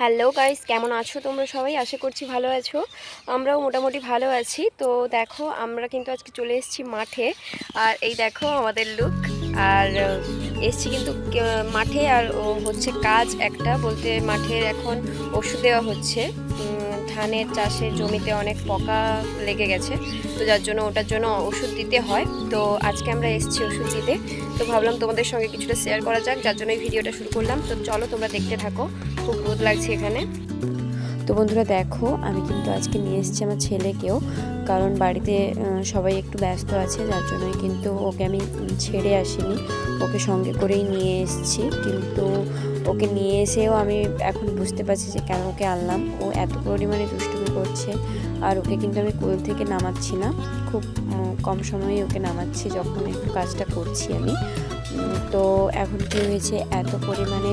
Hello guys কেমন আছো তোমরা সবাই? আশা করছি ভালো আছো। আমরাও মোটামুটি ভালো আছি। তো দেখো, আমরা কিন্তু আজকে চলে এসেছি মাঠে। আর এই দেখো আমাদের লুক আর এসছি কিন্তু মাঠে। আর ও হচ্ছে কাজ একটা বলতে মাঠের এখন ওষুধ দেওয়া হচ্ছে। ধানের চাষের জমিতে অনেক পোকা লেগে গেছে, তো যার জন্য ওটার জন্য ওষুধ দিতে হয়। তো আজকে আমরা এসেছি ওষুধ দিতে, তো ভাবলাম তোমাদের সঙ্গে কিছুটা শেয়ার করা যাক, যার জন্য এই ভিডিওটা শুরু করলাম। তো চলো তোমরা দেখতে থাকো, খুব রোদ লাগছে এখানে। তো বন্ধুরা দেখো, আমি কিন্তু আজকে নিয়ে এসেছি আমার ছেলেকেও, কারণ বাড়িতে সবাই একটু ব্যস্ত আছে, যার জন্যই কিন্তু ওকে আমি ছেড়ে আসিনি। ওকে সঙ্গে করেই নিয়ে এসেছি, কিন্তু ওকে নিয়ে এসেও আমি এখন বুঝতে পারছি যে কেন ওকে আনলাম। ও এত পরিমাণে দুষ্টুমি করছে আর ওকে কিন্তু আমি কোল থেকে নামাচ্ছি না। খুব কম সময়ে ওকে নামাচ্ছি যখন একটু কাজটা করছি আমি। তো এখন কী হয়েছে? এত পরিমাণে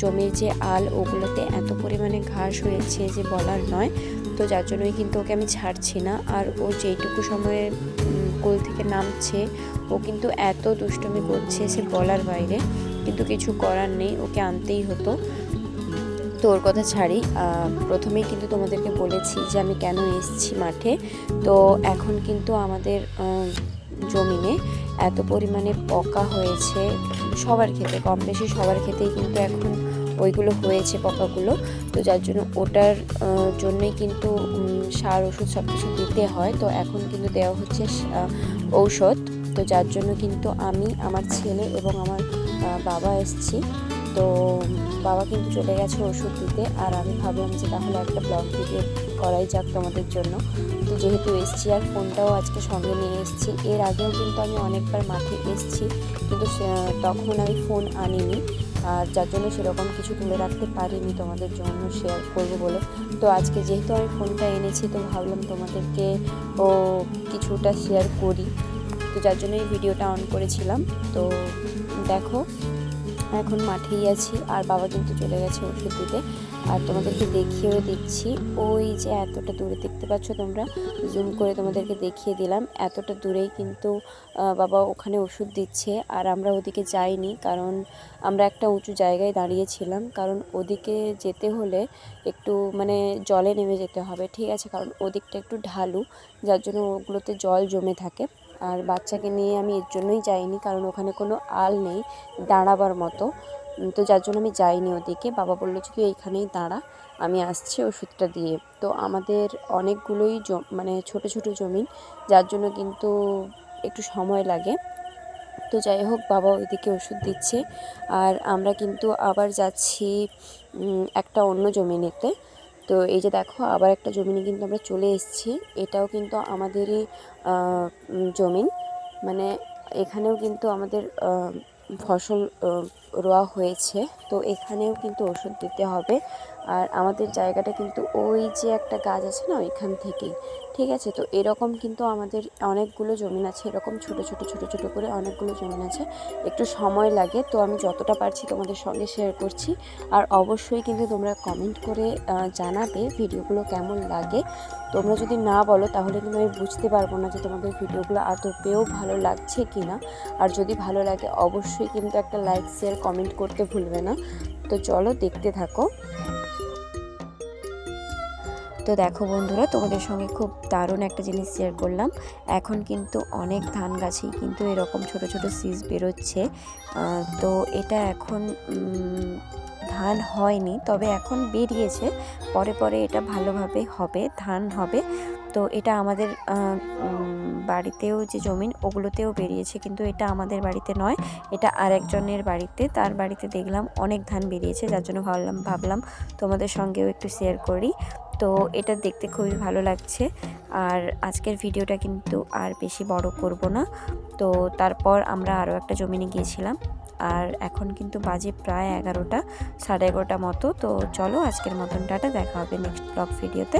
জমির যে আল, ওগুলোতে এত পরিমাণে ঘাস হয়েছে যে বলার নয়। তো যার জন্যই কিন্তু ওকে আমি ছাড়ছি না। আর ও যেইটুকু সময়ে কোল থেকে নামছে, ও কিন্তু এত দুষ্টুমি করছে সে বলার বাইরে। কিন্তু কিছু করার নেই, ওকে আনতেই হতো। তো ওর কথা ছাড়ি প্রথমেই কিন্তু তোমাদেরকে বলেছি যে আমি কেন এসেছি মাঠে। তো এখন কিন্তু আমাদের জমিনে এত পরিমাণে পোকা হয়েছে, সবার ক্ষেতে কম বেশি সবার ক্ষেতেই কিন্তু এখন ওইগুলো হয়েছে পোকাগুলো। তো যার জন্য ওটার জন্যই কিন্তু সার, ওষুধ সব কিছু দিতে হয়। তো এখন কিন্তু দেওয়া হচ্ছে ঔষধ। তো যার জন্য কিন্তু আমি, আমার ছেলে এবং আমার বাবা এসছি। তো বাবা কিন্তু চলে গেছে ওষুধ দিতে আর আমি ভাবলাম যে তাহলে একটা ব্লগ ভিডিও করাই যাক তোমাদের জন্য। তো যেহেতু এসছি আর ফোনটাও আজকে সঙ্গে নিয়ে এসছি, এর আগেও কিন্তু আমি অনেকবার মাঠে এসছি, কিন্তু তখন আমি ফোন আনিনি আর যার জন্য সেরকম কিছু তুলে রাখতে পারিনি তোমাদের জন্য শেয়ার করব বলে। তো আজকে যেহেতু আমি ফোনটা এনেছি, তো ভাবলাম তোমাদেরকে ও কিছুটা শেয়ার করি। তো যার জন্য এই ভিডিওটা অন করেছিলাম। তো দেখো, এখন মাঠেই আছি, আর বাবা কিন্তু চলে গেছে ওষুধ দিতে। আর তোমাদেরকে দেখিয়েও দিচ্ছি, ওই যে এতটা দূরে দেখতে পাচ্ছ তোমরা? জুম করে তোমাদেরকে দেখিয়ে দিলাম, এতটা দূরেই কিন্তু বাবা ওখানে ওষুধ দিচ্ছে, আর আমরা ওদিকে যাইনি, কারণ আমরা একটা উঁচু জায়গায় দাঁড়িয়েছিলাম কারণ ওদিকে যেতে হলে একটু মানে জলে নেমে যেতে হবে, ঠিক আছে? কারণ ওদিকটা একটু ঢালু, যার জন্য ওগুলোতে জল জমে থাকে। আর বাচ্চাকে নিয়ে আমি এর জন্যই যাইনি, কারণ ওখানে কোনো আল নেই দাঁড়াবার মতো। তো যার জন্য আমি যাইনি ওদিকে। বাবা বলল যে, তুই এইখানেই দাঁড়া, আমি আসছি ওষুধটা দিয়ে। তো আমাদের অনেকগুলোই মানে ছোট ছোট জমি, যার জন্য কিন্তু একটু সময় লাগে। তো যাই হোক, বাবা ওইদিকে ওষুধ দিচ্ছে। আর আমরা কিন্তু আবার যাচ্ছি একটা অন্য জমিনেতে। তো এই যে দেখো, আবার একটা জমিনে কিন্তু আমরা চলে এসেছি। এটাও কিন্তু আমাদেরই জমিন মানে এখানেও কিন্তু আমাদের ফসল রোয়া হয়েছে। তো এখানেও কিন্তু ওষুধ দিতে হবে। আর আমাদের জায়গাটা কিন্তু ওই যে একটা গাছ আছে না ওইখান থেকেই ঠিক আছে? তো এরকম কিন্তু আমাদের অনেকগুলো জমিন আছে, এরকম ছোট ছোট ছোট ছোট করে অনেকগুলো জমিন আছে। একটু সময় লাগে, তো আমি যতটা পারছি তোমাদের সঙ্গে শেয়ার করছি। আর অবশ্যই কিন্তু তোমরা কমেন্ট করে জানাবে ভিডিওগুলো কেমন লাগে। তোমরা যদি না বলো, তাহলে কিন্তু আমি বুঝতে পারব না যে তোমাদের ভিডিওগুলো আদপেও ভালো লাগছে কি না আর যদি ভালো লাগে, অবশ্যই কিন্তু একটা লাইক শেয়ার কমেন্ট করতে ভুলবে না। তো চলো দেখতে থাকো। তো দেখো বন্ধুরা, তোমাদের সঙ্গে খুব দারুণ একটা জিনিস শেয়ার করলাম। এখন কিন্তু অনেক ধান গাছেই কিন্তু এরকম ছোট ছোট সিজ বেরোচ্ছে। তো এটা এখন ধান হয়নি, তবে এখন বেরিয়েছে। পরে পরে এটা ভালোভাবে হবে, ধান হবে। তো এটা আমাদের বাড়িতেও যে জমিন, ওগুলোতেও বেরিয়েছে। কিন্তু এটা আমাদের বাড়িতে নয়, এটা আরেকজনের বাড়িতে। তার বাড়িতে দেখলাম অনেক ধান বেরিয়েছে, যার জন্য ভাবলাম ভাবলাম তোমাদের সঙ্গেও একটু শেয়ার করি। তো এটা দেখতে খুবই ভালো লাগছে। আর আজকের ভিডিওটা কিন্তু আর বেশি বড় করব না। তো তারপর আমরা আরও একটা জমিনে গিয়েছিলাম। আর এখন কিন্তু বাজে প্রায় এগারোটা, সাড়ে এগারোটা মতো। তো চলো আজকের মতন টাটা, দেখা হবে নেক্সট ব্লগ ভিডিওতে